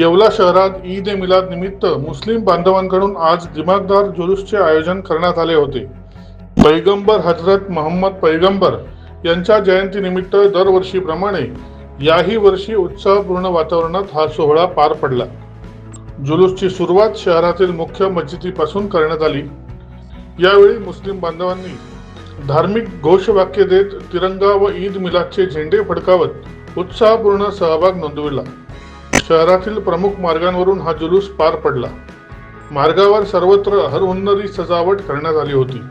येवला शहरात ईद ए मिलाद निमित्त मुस्लिम बांधवांकडून आज दिमागदार जुलूसचे आयोजन करण्यात आले होते. पैगंबर हजरत मोहम्मद पैगंबर यांच्या जयंतीनिमित्त दरवर्षीप्रमाणे याही वर्षी उत्साहपूर्ण वातावरणात हा सोहळा पार पडला. जुलूसची सुरुवात शहरातील मुख्य मस्जिदीपासून करण्यात आली. यावेळी मुस्लिम बांधवांनी धार्मिक घोषवाक्य देत तिरंगा व ईद मिलादचे झेंडे फडकावत उत्साहपूर्ण सहभाग नोंदविला. शहरातील प्रमुख मार्गांवरून हा जुलूस पार पडला. मार्गावर सर्वत्र हरहुन्नरी सजावट करण्यात आली होती.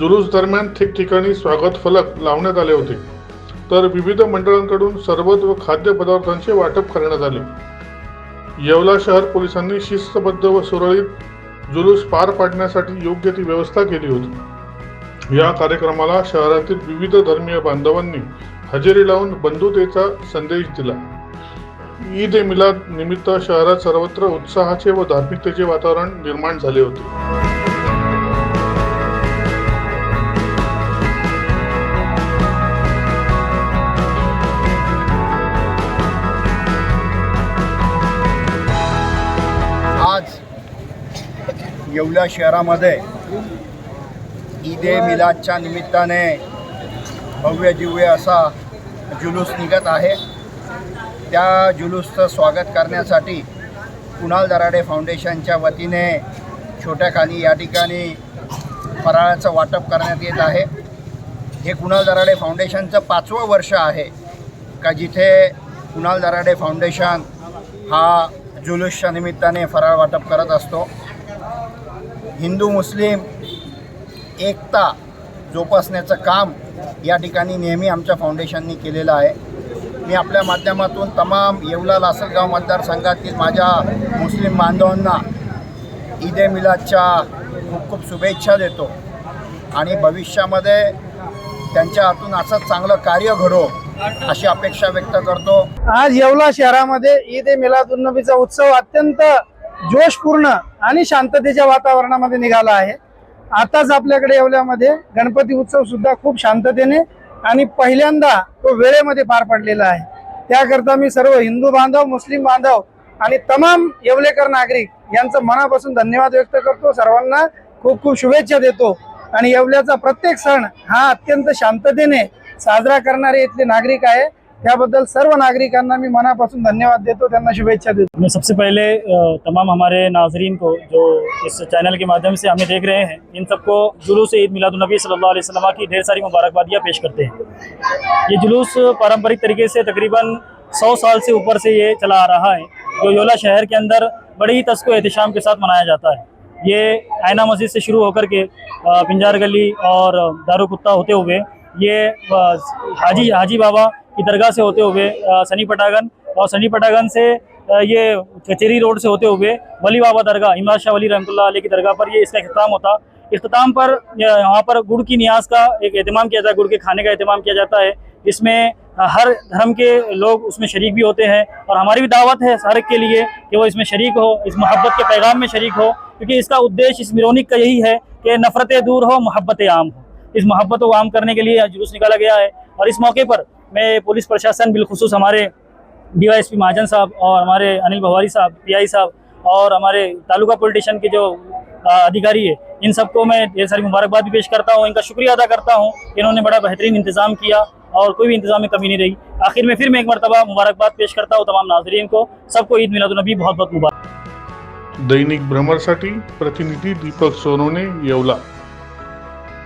जुलूस दरम्यान ठिकठिकाणी स्वागत फलक लावण्यात आले होते. तर विविध मंडळांकडून सरबत व खाद्यपदार्थांचे वाटप करण्यात आले. येवला शहर पोलिसांनी शिस्तबद्ध व सुरळीत जुलूस पार पाडण्यासाठी योग्य ती व्यवस्था केली होती. या कार्यक्रमाला शहरातील विविध धर्मीय बांधवांनी हजेरी लावून बंधुतेचा संदेश दिला. ईद ए मिलाद निमित्त शहरात सर्वत्र उत्साहाचे व धार्मिकतेचे वातावरण निर्माण झाले होते. आज येवला शहरामध्ये ईद ए मिलादच्या निमित्ताने भव्य दिव्य असा जुलूस निघत आहे. त्या जुलूसचं स्वागत करण्यासाठी कुणाल दराडे फाउंडेशनच्या वतीने छोट्या खाली या ठिकाणी फराळाचं वाटप करण्यात येत आहे. हे कुणाल दराडे फाउंडेशनचं पाचवं वर्ष आहे का जिथे कुणाल दराडे फाउंडेशन हा जुलूसच्या निमित्ताने फराळ वाटप करत असतो. हिंदू मुस्लिम एकता जोपासण्याचं काम या ठिकाणी नेहमी आमच्या फाउंडेशननी केलेलं आहे. मी आपल्या माध्यमातून तमाम येवला लासलगाव मतदारसंघातील माझ्या मुस्लिम बांधवांना ईद ए मिलादच्या खूप खूप शुभेच्छा देतो. आणि भविष्यामध्ये त्यांच्या हातून असंच चांगलं कार्य घडो अशी अपेक्षा व्यक्त करतो. आज येवला शहरामध्ये ईद ए मिलादुन्नबीचा उत्सव अत्यंत जोशपूर्ण आणि शांततेच्या वातावरणामध्ये निघाला आहे. आताच आपल्याकडे येवल्यामध्ये गणपती उत्सव सुद्धा खूप शांततेने आणि पहिल्यांदा तो वेळेमध्ये पार पडलेला आहे. त्याकरता मी सर्व हिंदू बांधव मुस्लिम बांधव आणि तमाम येवलेकर नागरिक यांचं मनापासून धन्यवाद व्यक्त करतो. सर्वांना खूप खूप शुभेच्छा देतो. आणि येवल्याचा प्रत्येक सण हा अत्यंत शांततेने साजरा करणारे इथले नागरिक आहे. त्याबद्दल सर्व नागरिकांना मी मनापासून धन्यवाद देतो, त्यांना शुभेच्छा देतो. मैं सबसे पहले तमाम हमारे नाजरीन को, जो इस चैनल के माध्यम से हमें देख रहे हैं, इन सबको जुलूस ईद मिलादुलनबी सल्लल्लाहु अलैहि वसल्लम की ढेर सारी मुबारकबादियाँ पेश करते हैं। ये जुलूस पारंपरिक तरीके से तकरीबन सौ साल से ऊपर से ये चला आ रहा है, जो योला शहर के अंदर बड़े ही तस्को एहतशाम के साथ मनाया जाता है। ये आयना मस्जिद से शुरू होकर के पिंजार गली और दारू कुत्ता होते हुए, ये हाजी हाजी बाबा की दरगाह से होते हुए सनी पटागन और सनी पटागन से ये कचेरी रोड से होते हुए वली बाबा दरगाह इमराज शाह वली अलैह की दरगाह पर ये इसका अख्ताम होता। अख्ताम पर यहाँ पर गुड़ की न्याज का एक एहतमाम किया जाता है, गुड़ के खाने का एहतमाम किया जाता है इसमें हर धर्म के लोग उसमें शरीक भी होते हैं और हमारी भी दावत है हर के लिए कि वो इसमें शरीक हो, इस मोहब्बत के पैगाम में शरीक हो, क्योंकि इसका उद्देश्य इस मिरोनिक का यही है कि नफ़रतें दूर हो, मोहब्बत आम हो। इस मोहब्बत को आम करने के लिए जुलूस निकाला गया है और इस मौके पर मैं पुलिस प्रशासन, बिलखसूस हमारे डीवाईएसपी महाजन साहब और हमारे अनिल भवारी साहब पीआई साहब और हमारे तालुका पोलिटिशन के जो अधिकारी है, इन सबको मैं ढेर सारी मुबारकबाद भी पेश करता हूँ, इनका शुक्रिया अदा करता हूँ, इन्होंने बड़ा बेहतरीन इंतज़ाम किया और कोई भी इंतज़ाम में कमी नहीं रही। आखिर में फिर मैं एक मरतबा मुबारकबाद पेश करता हूँ, तमाम नाजरीन को, सबको ईद मिलादुलनबी बहुत बहुत मुबारक। दैनिक भ्रमरसाठी प्रतिनिधी दीपक सोनवणे येवला।